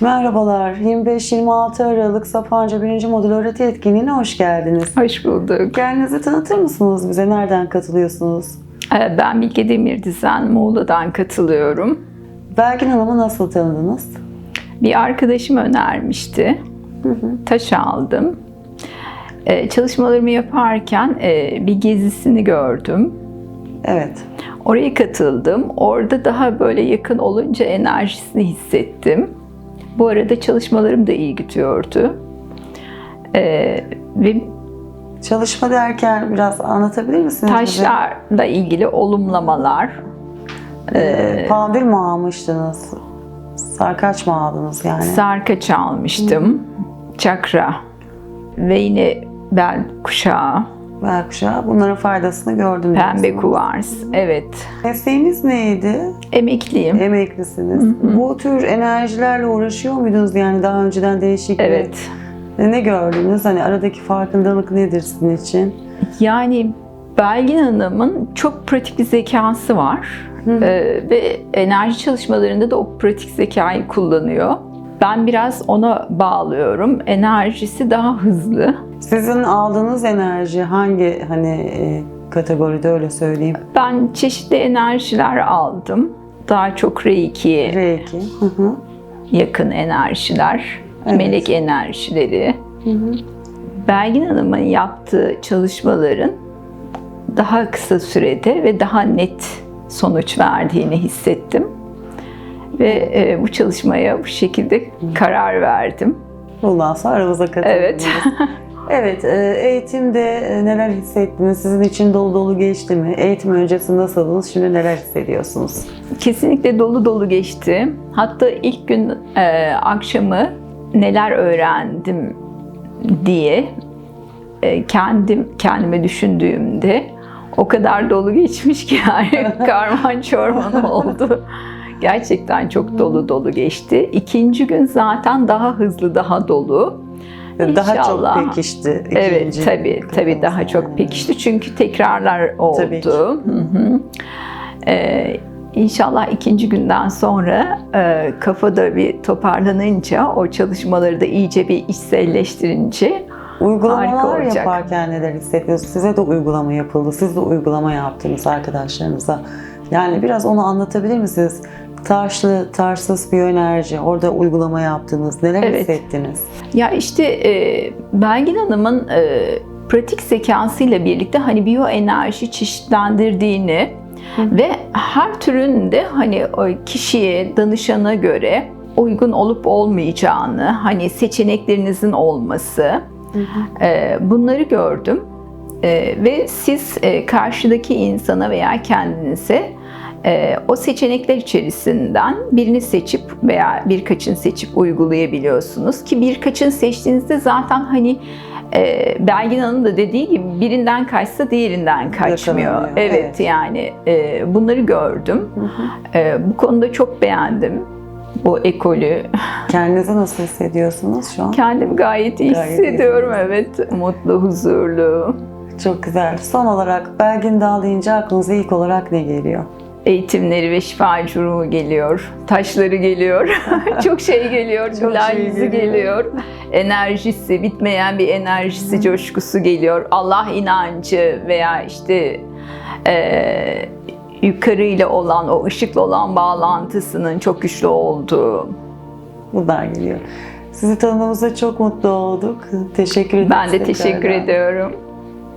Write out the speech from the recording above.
Merhabalar, 25-26 Aralık Sapanca 1. Modül Öğreti Etkinliği'ne hoş geldiniz. Hoş bulduk. Kendinizi tanıtır mısınız bize? Nereden katılıyorsunuz? Ee, Ben Bilge Demir Dizen, Muğla'dan katılıyorum. Belgin Hanım'ı nasıl tanıdınız? Bir arkadaşım önermişti. Taş aldım. Ee, Çalışmalarımı yaparken e, bir gezisini gördüm. Evet. Oraya katıldım. Orada daha böyle yakın olunca enerjisini hissettim. Bu arada çalışmalarım da iyi gidiyordu. Ee, ve Çalışma derken biraz anlatabilir misiniz bize? taşlarla ilgili olumlamalar, Ee, pandül mü almıştınız? Sarkaç mı aldınız yani? Sarka çalmıştım. Çakra. Ve yine bel kuşağı. Belkuşağı. Bunların faydasını gördüm. Pembe kuvars. Evet. Mesleğiniz neydi? Emekliyim. Emeklisiniz. Bu tür enerjilerle uğraşıyor muydunuz yani daha önceden değişik bir- Evet. Ne gördünüz? Hani aradaki farkındalık nedir sizin için? Yani Belgin Hanım'ın çok pratik bir zekası var. Ee, ve enerji çalışmalarında da o pratik zekayı kullanıyor. Ben biraz ona bağlıyorum. Enerjisi daha hızlı. Sizin aldığınız enerji hangi hani e, kategoride öyle söyleyeyim? Ben çeşitli enerjiler aldım. Daha çok Reiki'ye Reiki. Hı hı. yakın enerjiler, Evet. melek enerjileri. Belgin Hanım'ın yaptığı çalışmaların daha kısa sürede ve daha net sonuç verdiğini hissettim. Ve e, bu çalışmaya bu şekilde karar verdim. Bundan sonra aramıza katıldınız. Evet. Evet, e, eğitimde e, neler hissettiniz? Sizin için dolu dolu geçti mi? Eğitim öncesi nasıldınız? Şimdi neler hissediyorsunuz? Kesinlikle dolu dolu geçti. Hatta ilk gün e, akşamı neler öğrendim diye e, kendim kendime düşündüğümde o kadar dolu geçmiş ki yani karman çorman oldu. Gerçekten çok dolu dolu geçti. İkinci gün zaten daha hızlı, daha dolu. Daha İnşallah. çok pekişti. Evet ikinci tabii tabii kafası daha çok pekişti çünkü tekrarlar oldu. Tabii ki. Hı hı. Ee, İnşallah ikinci günden sonra e, kafada bir toparlanınca, o çalışmaları da iyice bir içselleştirince Uygulamalar yaparken neler hissediyorsunuz? Size de uygulama yapıldı. Siz de uygulama yaptınız arkadaşlarınıza. Yani biraz onu anlatabilir misiniz? Taşlı, taşsız bir enerji. Orada uygulama yaptınız. Neler Evet. hissettiniz? Ya işte e, Belgin Hanım'ın e, pratik zekasıyla birlikte hani biyoenerji çeşitlendirdiğini ve her türün de hani o kişiye, danışana göre uygun olup olmayacağını, hani seçeneklerinizin olması e, bunları gördüm. E, ve siz e, karşıdaki insana veya kendinize e, o seçenekler içerisinden birini seçip veya birkaçını seçip uygulayabiliyorsunuz ki birkaçını seçtiğinizde zaten hani e, Belgin Hanım da dediği gibi birinden kaçsa diğerinden kaçmıyor. Evet, evet. yani e, bunları gördüm. E, bu konuda çok beğendim bu ekolü. Kendinizi nasıl hissediyorsunuz şu an? Kendimi gayet iyi Gayet hissediyorum. iyisiniz. Evet, mutlu, huzurlu. Çok güzel. Son olarak Belgin Dağ deyince aklınıza ilk olarak ne geliyor? Eğitimleri ve şifacı ruhu geliyor, taşları geliyor, çok şey geliyor, Çok şey geliyor. geliyor, enerjisi, bitmeyen bir enerjisi, coşkusu geliyor, Allah inancı veya işte eee yukarıyla olan, o ışıkla olan bağlantısının çok güçlü olduğu. Bunlar geliyor. Sizi tanıdığımızda çok mutlu olduk. Teşekkür ederim. Ben de teşekkür ediyorum.